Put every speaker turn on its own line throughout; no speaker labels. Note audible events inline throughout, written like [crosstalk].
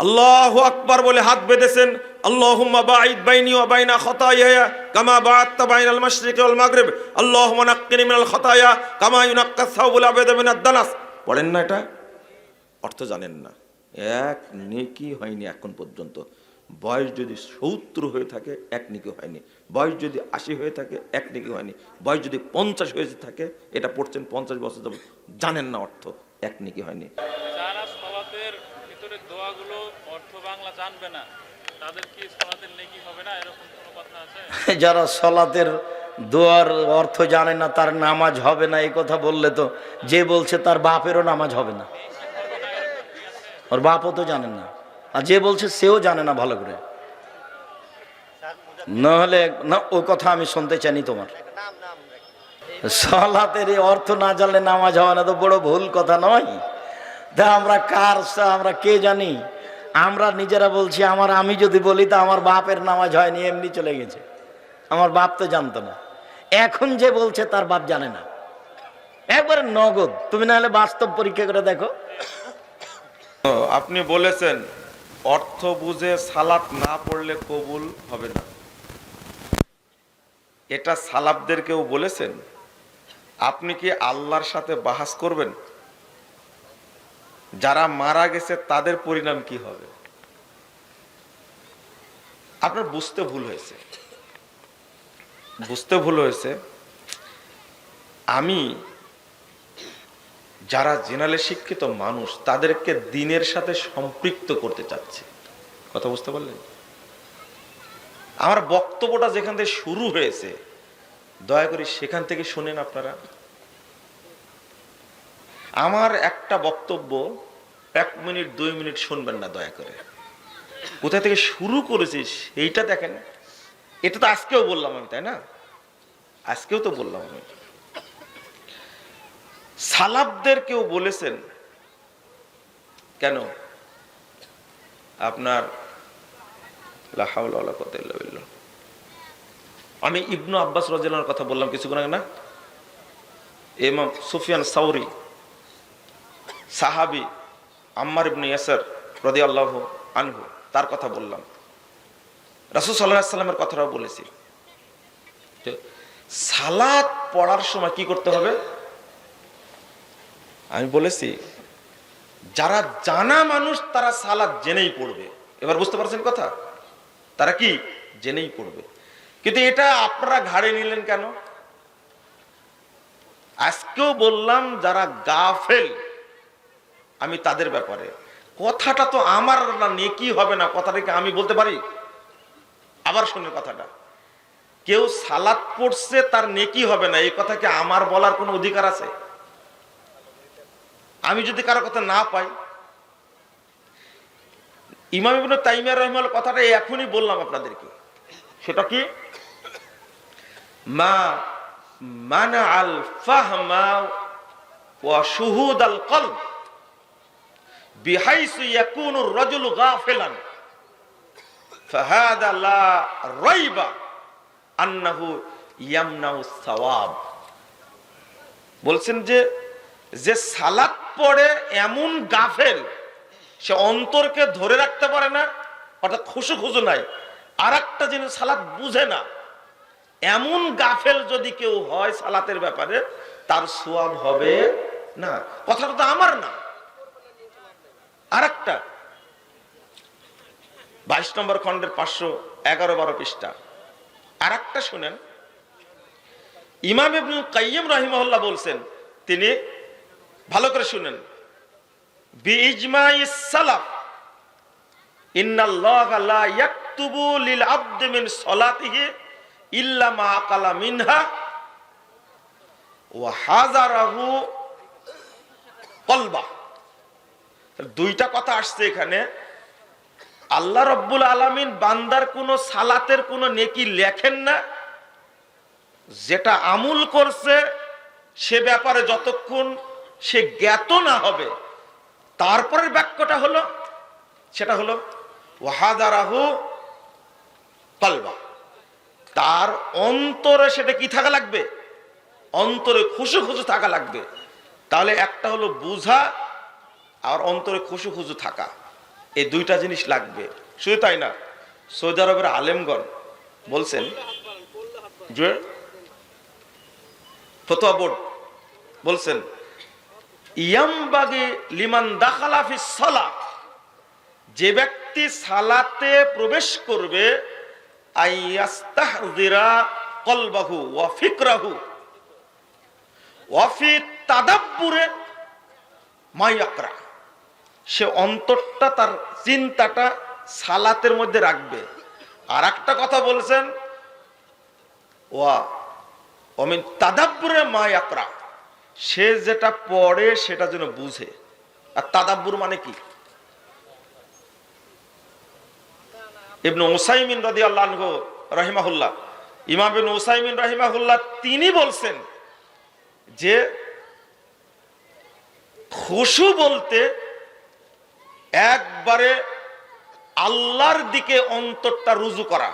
আল্লাহ আকবার বলে হাত বেঁধেছেন বাইনি বাইনা কামা দানাস পড়েন না এটা? অর্থ জানেন না। এক হয়নি এখন পর্যন্ত। বয়স যদি সত্তর হয়ে থাকে, এক নেকি হয়নি। বয়স যদি আশি হয়ে থাকে, এক নেকি হয়নি। বয়স যদি পঞ্চাশ হয়ে থাকে, এটা পড়ছেন পঞ্চাশ বছর জানেন না অর্থ, এক নেকি হয়নি
যারা সলাতের ভিতরে দোয়াগুলো অর্থ না। [laughs]
যারা সলাতের দোয়ার অর্থ জানে না, তার নামাজ হবে না, এই কথা বললে তো যে বলছে তার বাপেরও নামাজ হবে না। ওর বাপও তো জানে না। আর যে বলছে সেও জানে না ভালো করে। নাহলে না, ও কথা আমি শুনতে চাইনি তোমার। সলাতের অর্থ না জানলে নামাজ হবে না, তো বড় ভুল কথা নয়। তা আমরা কার আমরা কে জানি? আমরা নিজেরা বলছি, আমার আমি যদি বলি, তা আমার বাপের নামাজ হয়নি, এমনি চলে গেছে। আমার বাপ তো জানতো না। এখন যে বলছে, তার বাপ জানে না। একবারে নগদ। তুমি না হলে বাস্তব পরীক্ষা করে দেখো।
আপনি বলেছেন, অর্থ বুঝে সালাত না পড়লে কবুল হবে না। এটা সালাবদের কেউ বলেছেন। আপনি কি আল্লাহর সাথে বাহাস করবেন? যারা মারা গেছে, তাদের পরিণাম কি হবে? আপনার বুঝতে ভুল হয়েছে। বুঝতে ভুল হয়েছে, আমি যারা জেনারেলে শিক্ষিত মানুষ, তাদেরকে দিনের সাথে সম্পৃক্ত করতে চাচ্ছি। কথা বুঝতে পারলেন? আমার বক্তব্যটা যেখান থেকে শুরু হয়েছে, দয়া করে সেখান থেকে শোনেন আপনারা। আমার একটা বক্তব্য এক মিনিট, দুই মিনিট শুনবেন না, দয়া করে। কোথা থেকে শুরু করেছি সেইটা দেখেন। এটা তো আজকেও বললাম আমি, তাই না? আজকেও তো বললাম আমি। সালাবদের কেউ বলেছেন, কেন? আপনার। আমি ইবনু আব্বাস রাজিয়াল্লাহর কথা বললাম কিছুক্ষণ আগে না? ইমাম সুফিয়ান সাউরি সাহাবি আম্মার ইবনু ইয়াসার রাদিয়াল্লাহু আনহু, তার কথা বললাম। রাসূল আলাইহি সাল্লামের কথাটাও বলেছি। সালাদ পড়ার সময় কি করতে হবে? আমি বলেছি, যারা জানা মানুষ তারা সালাদ জেনেই পড়বে। এবার বুঝতে পারছেন কথা? তারা কি? জেনেই পড়বে। কিন্তু এটা আপনারা ঘাড়ে নিলেন কেন? আজকেও বললাম, যারা গাফেল আমি তাদের ব্যাপারে। কথাটা তো আমার না, নেকি হবে না কথাটাকে আমি বলতে পারি? আবার শুনে কথাটা। কেউ সালাদ পড়ছে, তার নেকি হবে না, এই কথাকে আমার বলার কোনো অধিকার আছে? আমি যদি কারও কথা না পাই, ইমাম তাইমিয়া রহমাল কথাটা এখনই বললাম আপনাদেরকে। সেটা কি? মা মানা আল ফাহমা ওয়া শুহুদ আল কলব। বলছেন যে যে সালাত পড়ে এমন গাফেল, সে অন্তরকে ধরে রাখতে পারে না, অর্থাৎ খুশু খুশু নাই আর একটা জিনিস সালাত বুঝে না, এমন গাফেল যদি কেউ হয় সালাতের ব্যাপারে, তার সোয়াব হবে না। কথাটা তো আমার না। আর একটা বাইশ নম্বর খন্ডের পাঁচশো এগারো বারো পৃষ্ঠা। আর একটা শুনেন। ইমাম ইবনুল কাইয়িম রাহিমাহুল্লাহ বলছেন, তিনি ভালো করে শুনেন। কলবা। দুইটা কথা আসছে এখানে। আল্লাহ রব্বুল আলামিন বান্দার কোনো সালাতের কোনো নেকি লেখেন না। যেটা আমুল করছে, সে ব্যাপারে যতক্ষণ সে জ্ঞাত না হবে, তারপরের বাক্যটা হলো, সেটা হলো, ওয়াহাদারাহু কলবা। তার অন্তরে সেটা কি থাকা লাগবে? অন্তরে খুশু খুশু থাকা লাগবে। তাহলে একটা হলো বুঝা আর অন্তরে খুশু খুশু থাকা। এই দুইটা জিনিস লাগবে। শুধু তাই না, সৌদি আরবের আলেমগণ বলছেন যে বোর্ড বলছেন লিমান যে ব্যক্তি সালাতে প্রবেশ করবে কলবাহু মাইয়াকরা সে অন্তরটা তার চিন্তাটা সালাতের মধ্যে রাখবে। আর একটা কথা বলছেন সে যেটা পড়ে সেটা যেন বুঝে। আর তাদাব্বুর মানে কি? ওসাইমিন রাদি আল্লাহ রহিমাহুল্লাহ, ইমাম ওসাইমিন রহিমাহুল্লাহ তিনি বলছেন যে খুশু বলতে একবারে আল্লাহর দিকে অন্তরটা রুজু করা।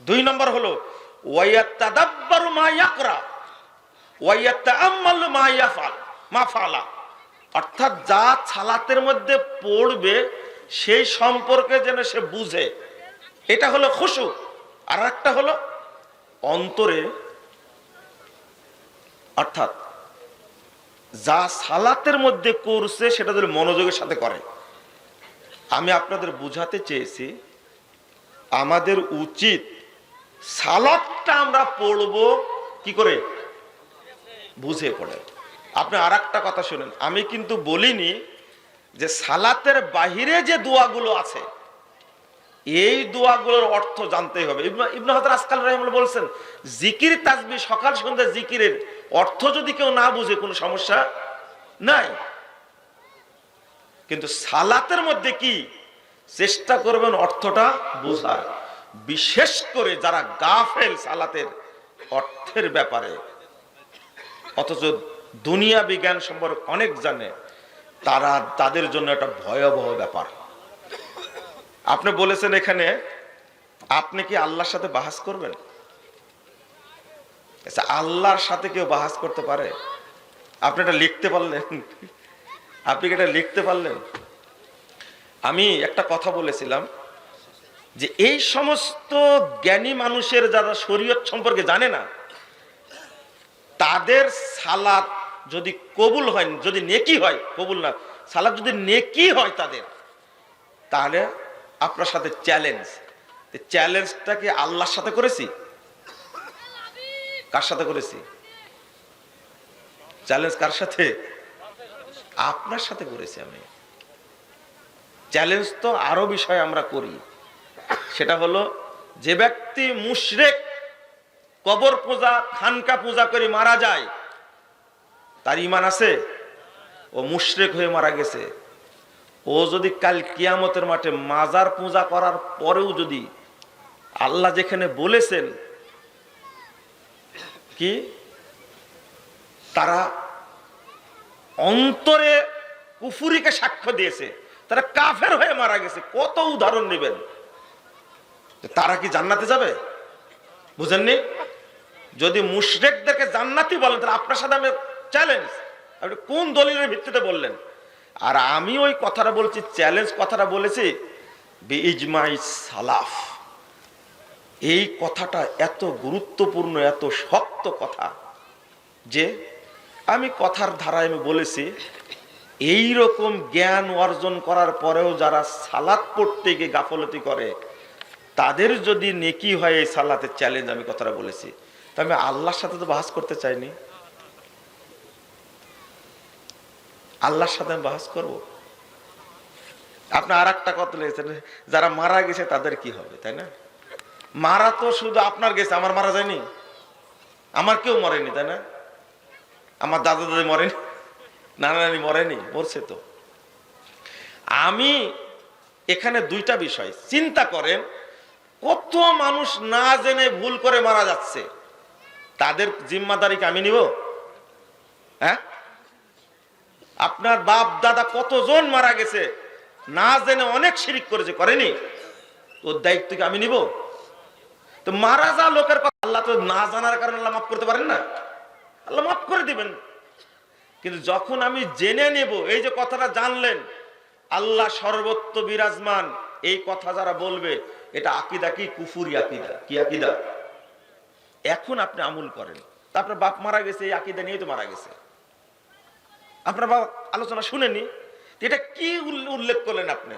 দুই নম্বর হলো ওয়াইয়াত্তাদাব্বারু মা ইয়াকরা ওয়াইয়াত্তাআম্মালু মা ইয়াফাল মা ফালা অর্থাৎ যা ছালাতের মধ্যে পড়বে, সেই সম্পর্কে যেন সে বুঝে। এটা হলো খুশু। আর একটা হলো, অন্তরে অর্থাৎ যা সালাতের মধ্যে করছে, সেটা যদি মনোযোগের সাথে করে। আমি আপনাদের বুঝাতে চেয়েছি, আমাদের উচিত সালাদটা আমরা পড়ব কি করে? বুঝে পড়ে। আপনি আর কথা শুনেন, আমি কিন্তু বলিনি যে সালাতের বাহিরে যে দোয়াগুলো আছে, এই দোয়াগুলোর অর্থ জানতেই হবে। বলছেন, জিকির তাসবি সকাল সন্ধ্যা জিকিরের অর্থ যদি কেউ না বুঝে, কোনো সমস্যা নাই? কিন্তু সালাতের মধ্যে কি? চেষ্টা করবেন অর্থটা বোঝার। বিশেষ করে যারা গাফেল সালাতের অর্থের ব্যাপারে। অথচ দুনিয়া বিজ্ঞান সম্পর্কে অনেক জানে, তারা তাদের জন্য একটা ভয়াবহ ব্যাপার। আপনি বলেছেন এখানে, আপনি কি আল্লাহর সাথে বাহাস করবেন? আচ্ছা আল্লাহর সাথে কেউ বাহাস করতে পারে? আপনি এটা লিখতে পারলেন? আপনি কি এটা লিখতে পারলেন? আমি একটা কথা বলেছিলাম যে এই সমস্ত জ্ঞানী মানুষের যারা শরীয়ত সম্পর্কে জানে না, তাদের সালাদ যদি কবুল হয়, যদি নেকি হয়, কবুল না সালাদ যদি নেকি হয় তাদের, তাহলে আপনার সাথে চ্যালেঞ্জ চ্যালেঞ্জটা কি আল্লাহর সাথে করেছি? কার সাথে করেছি? চ্যালেঞ্জ কার সাথে? আপনার সাথে করেছি আমি। চ্যালেঞ্জ তো আরও বিষয় আমরা করি। সেটা হলো, যে ব্যক্তি মুশরেক কবর পূজা, খানকা পূজা করে মারা যায়, তার ইমান আছে? ও মুশরেক হয়ে মারা গেছে। ও যদি কাল কিয়ামতের মাঠে মাজার পূজা করার পরেও যদি আল্লাহ যেখানে বলেছেন, কি? তারা অন্তরে কুফুরিকে সাক্ষ্য দিয়েছে। তারা কাফের হয়ে মারা গেছে। কত উদাহরণ নেবেন? তারা কি জান্নাতে যাবে? বুঝেননি? যদি মুশরেকদেরকে জান্নাতি বলেন, তাহলে আপনার সাথে আমি চ্যালেঞ্জ আপনি কোন দলিলের ভিত্তিতে বললেন? আর আমি ওই কথাটা বলছি চ্যালেঞ্জ কথাটা বলেছি ইজমাই সালাফ। এই কথাটা এত গুরুত্বপূর্ণ, এত শক্ত কথা যে আমি কথার ধারায় আমি বলেছি এই রকম জ্ঞান অর্জন করার পরেও যারা সালাত পড়তে গিয়ে গাফলতি করে, তাদের যদি নেকি হয় এই সালাতের চ্যালেঞ্জ আমি কথাটা বলেছি। তা আমি আল্লাহর সাথে তো বাহাস করতে চাইনি। আল্লাহর সাথে আমি বাহাস করব? আপনি আর একটা কথা লেগেছেন যারা মারা গেছে তাদের কি হবে, তাই না? মারা তো শুধু আপনার গেছে, আমার মারা যায়নি। আমার কেউ মরেনি, তাই না? আমার দাদা দাদি মরেনি, নানা নানি মরেনি, মরছে তো। আমি এখানে দুইটা বিষয়, চিন্তা করেন কত মানুষ না জেনে ভুল করে মারা যাচ্ছে, তাদের জিম্মাদারিকে আমি নিব? হ্যাঁ? আপনার বাপ, দাদা কতজন মারা গেছে, না জেনে অনেক শিরিক করেছে, করেনি? ওর দায়িত্ব কি আমি নিব? তো মারা যা লোকের কথা আল্লাহ তো না জানার কারণে আল্লাহ মাফ করতে পারেন না? আল্লাহ মাফ করে দিবেন। কিন্তু যখন আমি জেনে নেব, এই যে কথাটা জানলেন, আল্লাহ সর্বত্র বিরাজমান, এই কথা যারা বলবে, এটা আকিদা কি? কুফুরি আকিদা। কি আকিদা? এখন আপনি আমুল করেন। আপনার বাপ মারা গেছে, এই আকিদা নিয়েই তো মারা গেছে। আপনার বাপ আলোচনা শুনেনি এটা কি উল্লেখ করলেন আপনি?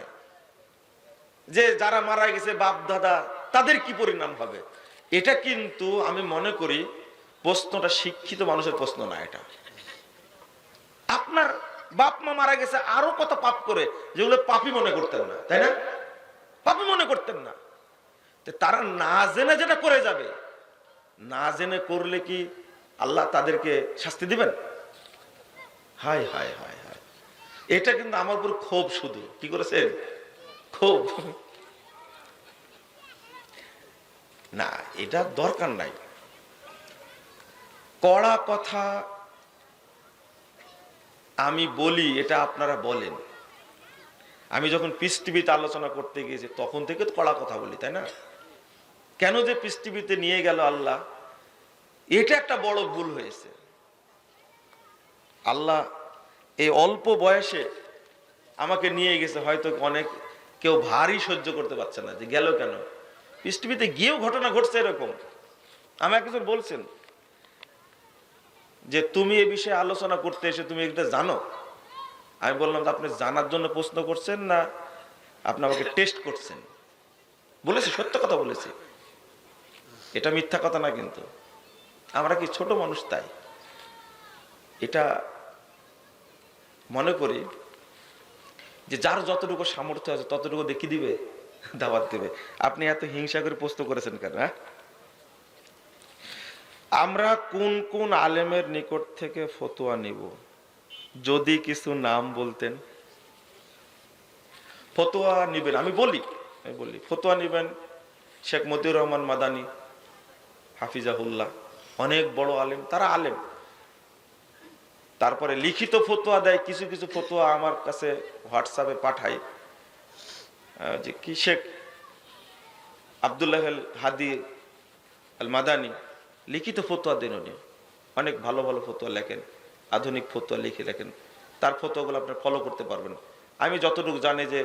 যে যারা মারা গেছে, বাপ, দাদা, তাদের কি পরিণাম হবে? এটা কিন্তু আমি মনে করি প্রশ্নটা শিক্ষিত মানুষের প্রশ্ন না এটা। আপনার বাপ মা মারা গেছে, আরও কত পাপ করে, যেগুলো পাপই মনে করতেন না, তাই না? পাপই মনে করতেন না। তারা না জেনে যেটা করে যাবে, না জেনে করলে কি আল্লাহ তাদেরকে শাস্তি দিবেন? হায় হায় হায় হায়। এটা কিন্তু আমার উপর ক্ষোভ শুধু। কি করেছেন? ক্ষোভ। না, এটা দরকার নাই। কড়া কথা আমি বলি, এটা আপনারা বলেন। আমি যখন টিভিতে আলোচনা করতে গিয়েছি, তখন থেকে তো কড়া কথা বলি, তাই না? কেন যে টিভিতে নিয়ে গেল আল্লাহ, এটা একটা বড় ভুল হয়েছে। আল্লাহ এই অল্প বয়সে আমাকে নিয়ে গেছে, হয়তো অনেক কেউ ভারী সহ্য করতে পারছে না, যে গেল কেন? টিভিতে গিয়েও ঘটনা ঘটছে এরকম। আমাকে একজন বলছেন যে তুমি এ বিষয়ে আলোচনা করতে এসে তুমি এটা জানো? আমি বললাম আপনি জানার জন্য প্রশ্ন করছেন না, আপনি আমাকে টেস্ট করছেন। বলেছি, সত্য কথা বলেছি। এটা মিথ্যা কথা না কিন্তু। আমরা কি ছোট মানুষ তাই? এটা মনে করি যে যার যতটুকু সামর্থ্য আছে ততটুকু দেখিয়ে দিবে, দাওয়াত দেবে। আপনি এত হিংসা করে প্রশ্ন করেছেন কেন হ্যাঁ? আমরা কোন কোন আলেমের নিকট থেকে ফতোয়া নিব? যদি কিছু নাম বলতেন। ফতোয়া নিবেন, আমি বলি আমি বলি, ফতোয়া নিবেন শেখ মতিউর রহমান মাদানি, হাফিজাহুল্লাহ, অনেক বড় আলেম, তারা আলেম। তারপরে লিখিত ফতোয়া দেয়, কিছু কিছু ফতোয়া আমার কাছে হোয়াটসঅ্যাপে পাঠায় যে কি শেখ আবদুল্লাহ হাদি আল মাদানি লিখিত ফতোয়া দেন উনি। অনেক ভালো ভালো ফতোয়া লেখেন, আধুনিক ফতোয়া লিখে লেখেন তার ফতোয়াগুলো আপনি ফলো করতে পারবেন। আমি যতটুকু জানি যে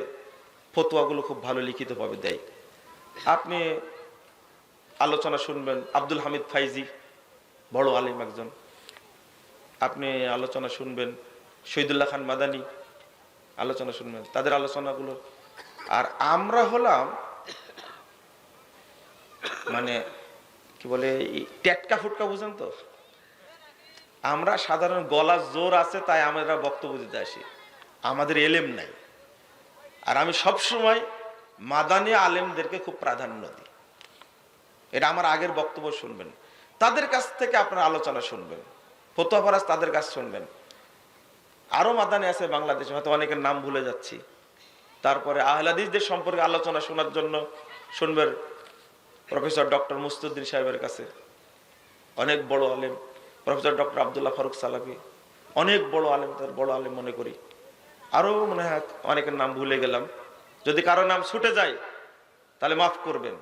ফতোয়াগুলো খুব ভালো লিখিতভাবে দেয়। আপনি আলোচনা শুনবেন, আব্দুল হামিদ ফাইজি, বড় আলিম একজন। আপনি আলোচনা শুনবেন, শহীদুল্লাহ খান মাদানি, আলোচনা শুনবেন, তাদের আলোচনাগুলো। আর আমরা হলাম মানে কি বলে টেটকা ফুটকা বুঝেন তো? আমরা সাধারণ গলার জোর আছে, তাই আমরা বক্তব্য দিতে আসি। আমাদের এলেম নাই। আর আমি সব সময় মাদানী আলেমদেরকে খুব প্রাধান্য দিই। এটা আমার আগের বক্তব্য শুনবেন। তাদের কাছ থেকে আপনার আলোচনা শুনবেন। ফতোয়া ফরাজ তাদের কাছ শুনবেন। আরও মাদানি আছে বাংলাদেশে, হয়তো অনেকের নাম ভুলে যাচ্ছি। তারপরে আহলাদিসদের সম্পর্কে আলোচনা শোনার জন্য শুনবেন। প্রফেসর ডক্টর মুস্তুদ্দিন সাহেবের কাছে। অনেক বড় আলেম। প্রফেসর ডক্টর আবদুল্লাহ ফারুক সালাফি। অনেক বড় আলেম, তার বড় আলেম মনে করি। আরও মনে হয় অনেকের নাম ভুলে গেলাম। যদি কারও নাম ছুটে যায়, তাহলে মাফ করবেন।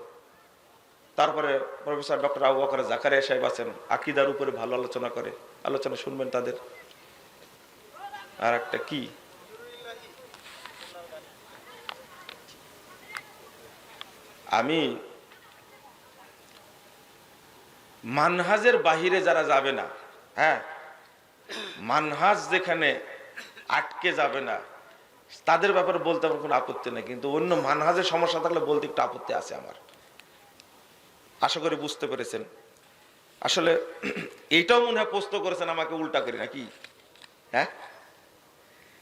তারপরে প্রফেসর ডক্টর আবু বকর জাকারিয়া সাহেব আছেন, আকিদার উপরে ভালো আলোচনা করে। আলোচনা শুনবেন তাদের। আর একটা কি? আমি মানহাজের বাহিরে যারা যাবে না হ্যাঁ? মানহাজ যেখানে আটকে যাবে না, তাদের ব্যাপারে বলতে আমার কোনো আপত্তি নেই, কিন্তু অন্য মানহাজের সমস্যা থাকলে বলতে একটু আপত্তি আছে আমার। আশা করি বুঝতে পেরেছেন। আসলে এইটাও মনে হয় প্রশ্ন করেছেন, আমাকে উল্টা করি নাকি? হ্যাঁ?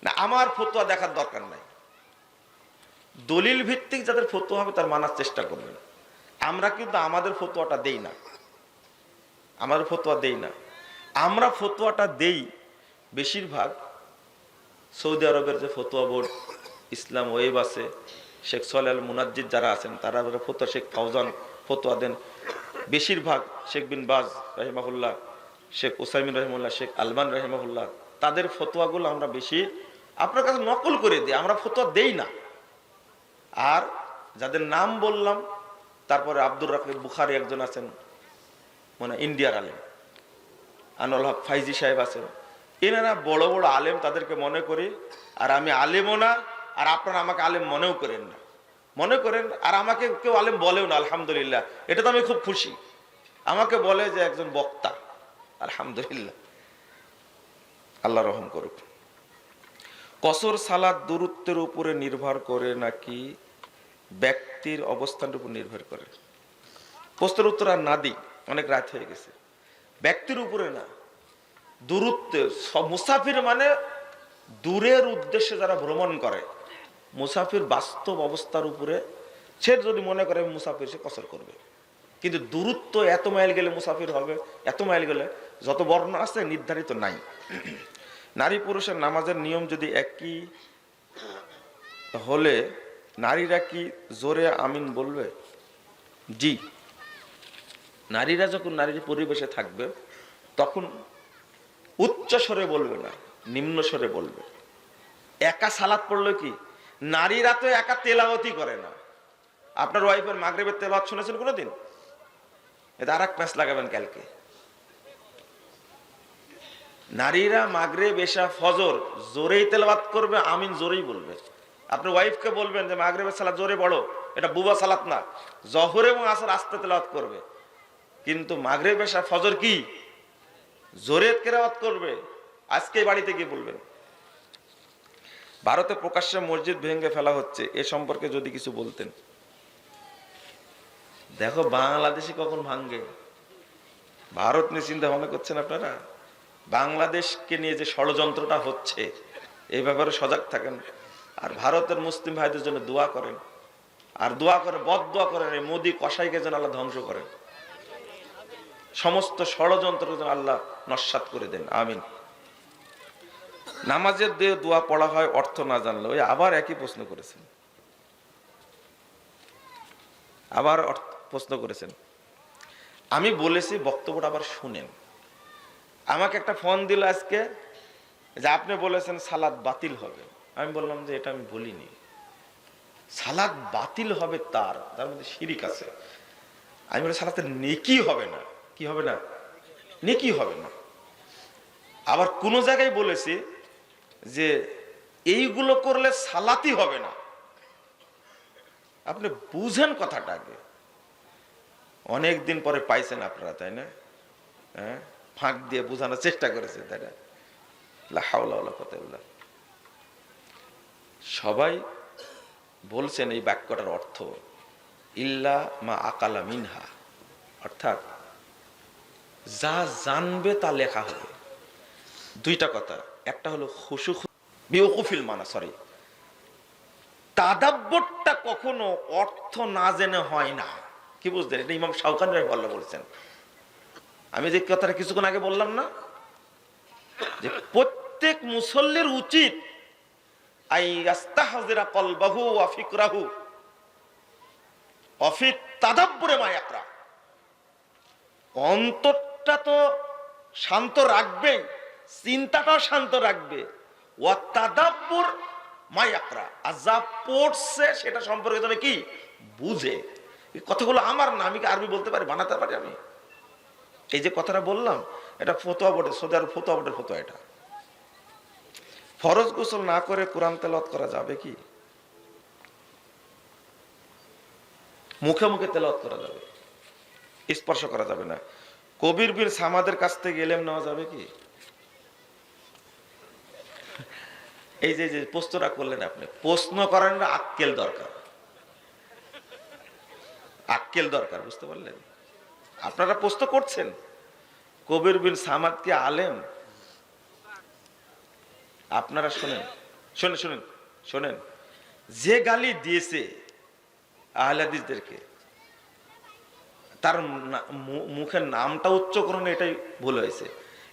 না, আমার ফতোয়া দেখার দরকার নাই। দলিল ভিত্তিক যাদের ফতোয়া হবে, তার মানার চেষ্টা করবেন। আমরা কিন্তু আমাদের ফতোয়াটা দেই না। আমাদের ফতোয়া দেই না। আমরা ফতোয়াটা দেই বেশিরভাগ সৌদি আরবের যে ফতোয়া বোর্ড, ইসলাম ওয়েব আছে, শেখ সোহেল মুনাজ্জিদ যারা আছেন, তারা ফতোয়া, শেখ ফাউজান ফতোয়া দেন। বেশিরভাগ শেখ বিন বাজ রহিমাহুল্লাহ, শেখ ওসাইমিন রহিমুল্লাহ শেখ আলমান রহিমাহুল্লাহ, তাদের ফতোয়াগুলো আমরা বেশি, আপনার কাছে নকল করে দিই, আমরা ফতোয়া দেই না। আর যাদের নাম বললাম, তারপরে আব্দুর রাকিব বুখারি একজন আছেন মানে ইন্ডিয়ার আলেম। আনুল হক ফাইজি সাহেব আছে এনারা বড় বড় আলেম তাদেরকে মনে করি, আর আমি আলেমও না, আর আপনারা আমাকে আলেম মনেও করেন না। মনে করেন, আর আমাকে কেউ আলেম বলেও না, আলহামদুলিল্লাহ। এটা তো আমি খুব খুশি। আমাকে বলে যে একজন বক্তা, আলহামদুলিল্লাহ। আল্লাহ রহম করুক। কসর, সালাদ, দূরত্বের উপরে নির্ভর করে নাকি ব্যক্তির অবস্থানের উপর নির্ভর করে? প্রশ্নের উত্তর আর না দিই। অনেক রাত হয়ে গেছে। ব্যক্তির উপরে না, দূরত্বে মুসাফির মানে দূরের উদ্দেশ্যে যারা ভ্রমণ করে, মুসাফির বাস্তব অবস্থার উপরে সে যদি মনে করে মুসাফির, সে কসর করবে। কিন্তু দূরত্ব এত মাইল গেলে মুসাফির হবে, এত মাইল গেলে যত বর্ণ আছে নির্ধারিত নাই। নারী পুরুষের নামাজের নিয়ম যদি একই হলে নারীরা কি জোরে আমিন বলবে? জি। নারীরা যখন নারীর পরিবেশে থাকবে, তখন উচ্চ স্বরে বলবে না, নিম্ন স্বরে বলবে। একা সালাদ পড়ল কি? নারীরা তো একা তেলাওয়াতি করে না। আপনার ওয়াইফের মাগরেবের তেলাওয়াত শুনেছেন কোনোদিন? এটা আর এক প্যাঁচ লাগাবেন কালকে। নারীরা মাগরে বেশা ফজর জোরেই তেলাওয়াত করবে, আমিন জোরেই বলবে। আপনার ওয়াইফকে বলবেন যে, মাগরেবের সালাত জোরে বড় এটা বুবা সালাত না, জহরে এবং আসর আস্তে তেলাওয়াত করবে। কিন্তু মাগরে বেশা ফজর কি? জোরে কেরাওয়াত করবে। আজকে বাড়িতে গিয়ে বলবেন ভারতে প্রকাশ্যে মসজিদ ভেঙে ফেলা হচ্ছে, এ সম্পর্কে যদি কিছু বলতেন। দেখো বাংলাদেশে কখন ভাঙ্গে ভারত নিয়ে চিন্তা ভাবনা করছেন আপনারা? বাংলাদেশকে নিয়ে যে ষড়যন্ত্রটা হচ্ছে এই ব্যাপারে সজাগ থাকেন। আর ভারতের মুসলিম ভাইদের জন্য দোয়া করেন। আর দোয়া করে বদ দোয়া করেন, এই মোদি কসাইকে যেন আল্লাহ ধ্বংস করেন। সমস্ত ষড়যন্ত্র যেন আল্লাহ নস্বাত করে দেন। আমিন। নামাজের দিয়ে দোয়া পড়া হয়, অর্থ না জানলে ওই আবার একই প্রশ্ন করেছেন। আবার প্রশ্ন করেছেন। আমি বলেছি, বক্তব্যটা আবার শুনেন। আমাকে একটা ফোন দিল আজকে যে আপনি বলেছেন সালাদ বাতিল হবে। আমি বললাম যে এটা আমি বলিনি। সালাদ বাতিল হবে তার তার মধ্যে শিরিক আছে। আমি বলি সালাতে নেকি হবে না। কি হবে না? নেকি হবে না। আবার কোন জায়গায় বলেছি যে এইগুলো করলে সালাতি হবে না। আপনি বুঝেন কথাটা আগে। অনেক দিন পরে পাইছেন আপনারা, তাই না? হ্যাঁ? ফাঁক দিয়ে বোঝানোর চেষ্টা করেছে তাই না? হাওলা বিল্লাহ। সবাই বলছেন এই বাক্যটার অর্থ, ইল্লা মা আকালা মিনহা। অর্থাৎ যা জানবে তা লেখা হবে। দুইটা কথা। একটা হলো খুশু বিউকুফিল মানা সরি তাদাব্বরটা কখনো অর্থ না জেনে হয় না। কি বুঝলেন? এটা ইমাম শাহকান ভালো বলছেন। আমি যে কথাটা কিছুক্ষণ আগে বললাম না, যে প্রত্যেক মুসল্লির উচিত আই আস্তাহজিরা কলবাহু ওয়া ফিকরাহু অফি তাদাব্বুরে মায়াকরা অন্তরটা তো শান্ত রাখবেই চিন্তাটাও শান্ত রাখবে। ও মায়াকরা, আর যা পড়ছে সেটা সম্পর্কে তবে কি? বুঝে। কথাগুলো আমার না, আমি আরবি বলতে পারি, বানাতে পারি আমি? এই যে কথাটা বললাম, এটা ফতোয়া বোর্ডের সৌদি আরব ফতোয়া বোর্ডের ফতোয়া এটা। ফরজ গোসল না করে কোরআন তেলাওয়াত করা যাবে কি? মুখে মুখে তেলাওয়াত করা যাবে। স্পর্শ করা যাবে না। কবির বীর সামাদের কাছ থেকে এলেম নেওয়া যাবে কি? এই যে যে, প্রশ্নটা করলেন আপনি। প্রশ্ন করেন আক্কেল দরকার। আক্কেল দরকার, বুঝতে পারলেন? আপনারা প্রশ্ন করছেন, কবির বিন সামাদ কি আলেম? আপনারা শোনেন শোনেন শোনেন শোনেন। যে গালি দিয়েছে আহলাদিসদেরকে তার মুখের নামটা উচ্চকরণ এটাই ভুল হয়েছে।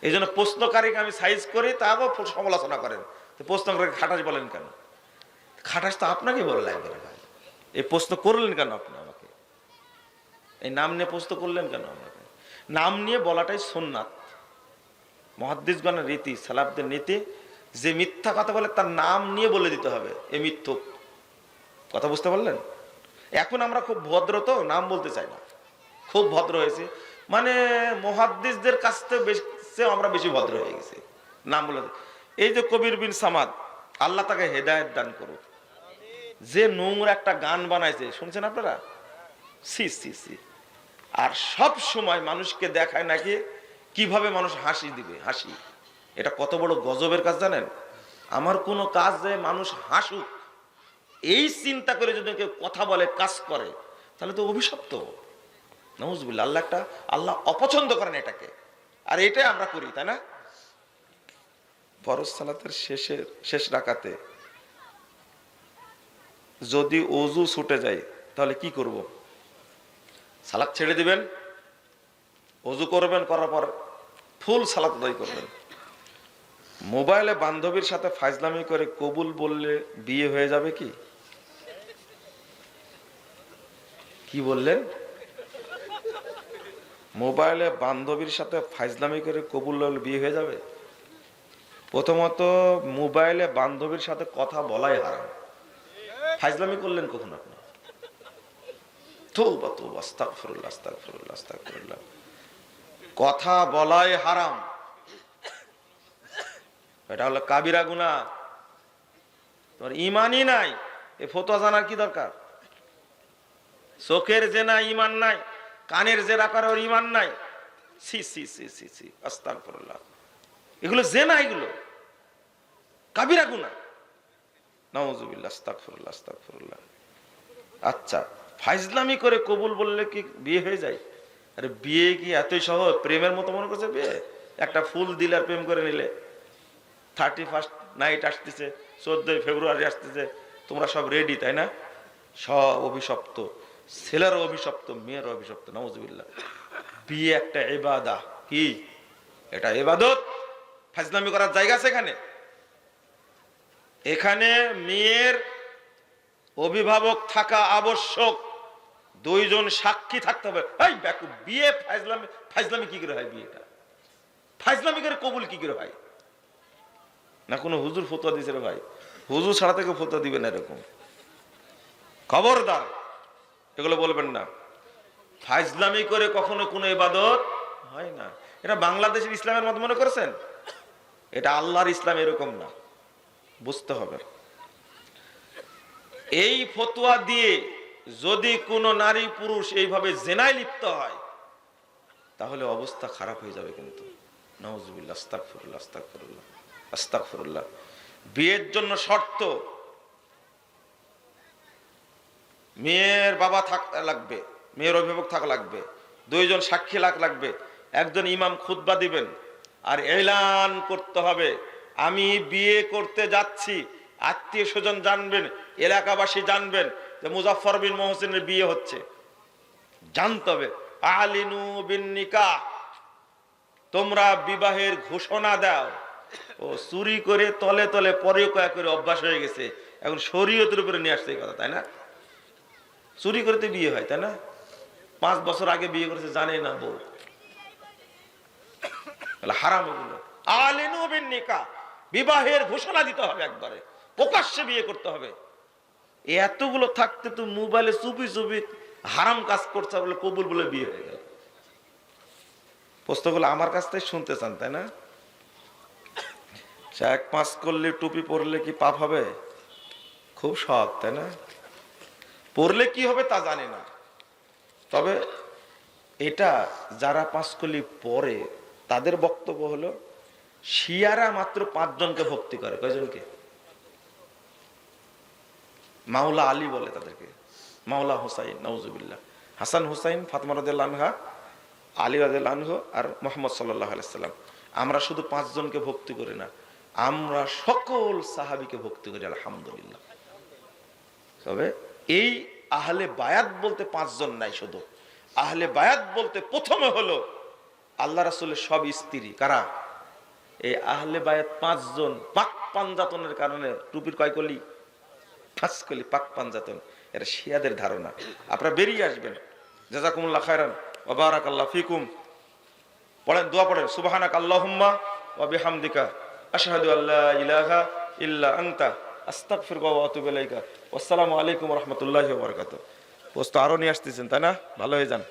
এই জন্য প্রশ্নকারীকে আমি সাইজ করি তাও সমালোচনা করেন। তো প্রশ্নকারীকে খাটাস বলেন কেন? খাটাস তো আপনাকে বলে লাগবে ভাই। এই প্রশ্ন করলেন কেন আপনি আমাকে? এই নাম নিয়ে প্রশ্ন করলেন কেন আমাকে? নাম নিয়ে বলাটাই সোননাথ। মহাদ্দিসগণের রীতি সালাবদের নীতি, যে মিথ্যা কথা বলে তার নাম নিয়ে বলে দিতে হবে, এ মিথ্যুক। কথা বুঝতে পারলেন? এখন আমরা খুব ভদ্র তো, নাম বলতে চাই না। খুব ভদ্র হয়েছে। মানে মহাদ্দিসদের কাছ থেকে আমরা বেশি ভদ্র হয়ে গেছি। নাম বলে এই যে কবির বিন সামাদ, আল্লাহ তাকে হেদায়ত দান করুক। যে নোংরা একটা গান বানাইছে, শুনছেন আপনারা? সি সি সি। আর সব সময় মানুষকে দেখায় নাকি কীভাবে মানুষ হাসি দিবে, হাসি। এটা কত বড় গজবের কাজ জানেন? আমার কোনো কাজে মানুষ হাসুক, এই চিন্তা করে যদি কেউ কথা বলে, কাজ করে, তাহলে তো অভিশপ্ত। আল্লাহ একটা, আল্লাহ অপছন্দ করেন এটাকে। আর এটাই আমরা করি, তাই না? শেষ রাকাতে যদি অজু ছুটে যায়, তাহলে কি করব? সালাদ ছেড়ে দিবেন অজু করবেন, করার পর ফুল সালাত আদায় করবেন। মোবাইলে বান্ধবীর সাথে ফাইজলামি করে কবুল বললে বিয়ে হয়ে যাবে কি? কি বললেন? মোবাইলে বান্ধবীর সাথে ফাইজলামি করে কবুল বিয়ে হয়ে যাবে? প্রথমত, মোবাইলে বান্ধবীর সাথে কথা বলাই হারাম। ফাইজলামি করলেন কখন আপনি? কথা বলাই হারাম। এটা হলো কাবিরা গুনা তোমার ইমানই নাই। এ ফতোয়া জানার কি দরকার? চোখের জেনা ইমান নাই। কানের জেরা করে ওর ইমান নাই। সি সি সি সি সি আস্তাগফিরুল্লাহ। এগুলো জেনা, এগুলো। কাবিরা গুনা নাউজুবিল্লাহ, আস্তাগফিরুল্লাহ আস্তাগফিরুল্লাহ। আচ্ছা ফাইজলামি করে কবুল বললে কি বিয়ে হয়ে যায়? আরে বিয়ে কি এতই সহজ? প্রেমের মতো মনে করছে বিয়ে? একটা ফুল দিলে প্রেম করে নিলে। থার্টি ফার্স্ট নাইট আসতেছে, চোদ্দই ফেব্রুয়ারি আসতেছে, তোমরা সব রেডি তাই না? সব অভিশপ্ত। ছেলেরও অভিশপ্ত মেয়ের অভিশপ্ত নজবিল্লা বিয়ে একটা এবাদা কি? এটা এবাদত ফাজলামি করার জায়গা আছে এখানে? এখানে মেয়ের অভিভাবক থাকা আবশ্যক। দুইজন সাক্ষী থাকতে হবে। এই ব্যাকু বিয়ে ফাইজলামি ফাইজলামি কি করে হয় বিয়েটা? ফাইজলামি করে কবুল কি করে হয়? না কোনো হুজুর ফতোয়া দিছে রে ভাই? হুজুর ছাড়া থেকে ফতোয়া দিবে না এরকম। খবরদার। এগুলো বলবেন না। ফাইজলামি করে কখনো কোনো ইবাদত হয় না। এটা বাংলাদেশের ইসলামের মত মনে করেছেন? এটা আল্লাহর ইসলাম এরকম না। বুঝতে হবে। এই ফতুয়া দিয়ে যদি কোনো নারী পুরুষ এইভাবে জেনায় লিপ্ত হয়, তাহলে অবস্থা খারাপ হয়ে যাবে কিন্তু। নওয়াজুবিল্লাহ আস্তাগফিরুল্লাহ আস্তাগফিরুল্লাহ আস্তাগফিরুল্লাহ। বিয়ের জন্য শর্ত মেয়ের বাবা থাক লাগবে, মেয়ের অভিভাবক থাকা লাগবে, দুইজন সাক্ষী লাখ লাগবে, একজন ইমাম খুতবা দিবেন, আর এলান করতে হবে। আমি বিয়ে করতে যাচ্ছি, আত্মীয় স্বজন জানবেন, এলাকাবাসী জানবেন যে মুজাফর বিন মোহসিনের বিয়ে হচ্ছে। জানতে হবে। আলিনু বিন নিকাহ, তোমরা বিবাহের ঘোষণা দাও। ও চুরি করে তলে তলে পরে কয়া করে অভ্যাস হয়ে গেছে। এখন শরীয়তের উপরে নিয়ে আসছে কথা, তাই না? চুরি করতে বিয়ে হয়, তাই না? পাঁচ বছর আগে বিয়ে করেছে জানে না বউ। হারাম এগুলো। বিবাহের ঘোষণা দিতে হবে একবারে। প্রকাশ্যে বিয়ে করতে হবে। এতগুলো থাকতে তো মোবাইলে চুপি চুপি হারাম কাজ করছে বলে কবুল বলে বিয়ে হয়ে গেল। প্রশ্নগুলো আমার কাছ থেকে শুনতে চান, তাই না? এক পাঁচ করলে টুপি পরলে কি পাপ হবে? খুব সহজ তাই না? পড়লে কি হবে তা জানি না। তবে এটা যারা পাঁচকলি পরে তাদের বক্তব্য হলো, শিয়ারা মাত্র পাঁচজনকে ভক্তি করে। কয়জনকে? মাওলা আলী বলে তাদেরকে। মাওলা হোসাইন নওজুবিল্লাহ হাসান হুসাইন, ফাতমা আনহা, আলী আনহু আর মোহাম্মদ সাল্লাহ আলাইসাল্লাম আমরা শুধু পাঁচজনকে ভক্তি করি না, আমরা সকল সাহাবিকে ভক্তি করি, আলহামদুলিল্লাহ। তবে এই আহলে বায়াত বলতে পাঁচজন নাই শুধু। আহলে বায়াত বলতে প্রথমে হলো আল্লাহ রাসুলের সব স্ত্রী। কারা? এই আহলে বায়াত পাঁচজন পাক পাঞ্জাতনের কারণে টুপির কয় কলি পাঁচ কলি পাক পাঞ্জাতন এটা শিয়াদের ধারণা। আপনারা বেরিয়ে আসবেন। জাজাকুমুল্লাহ খায়রান ওবারাক আল্লাহ ফিকুম। পড়েন, দোয়া পড়েন। সুবাহানাক আল্লাহুম্মা ওয়া বিহামদিকা। আশহাদু আল্লা ইলাহা ইল্লা আনতা। আস্তাগফিরুকা ওয়া আতুবু আসসালামু আলাইকুম রহমতুল্লাহ বরকাত পোস্ত আরও নিয়ে আসতেছেন, তাই না? ভালো হয়ে যান।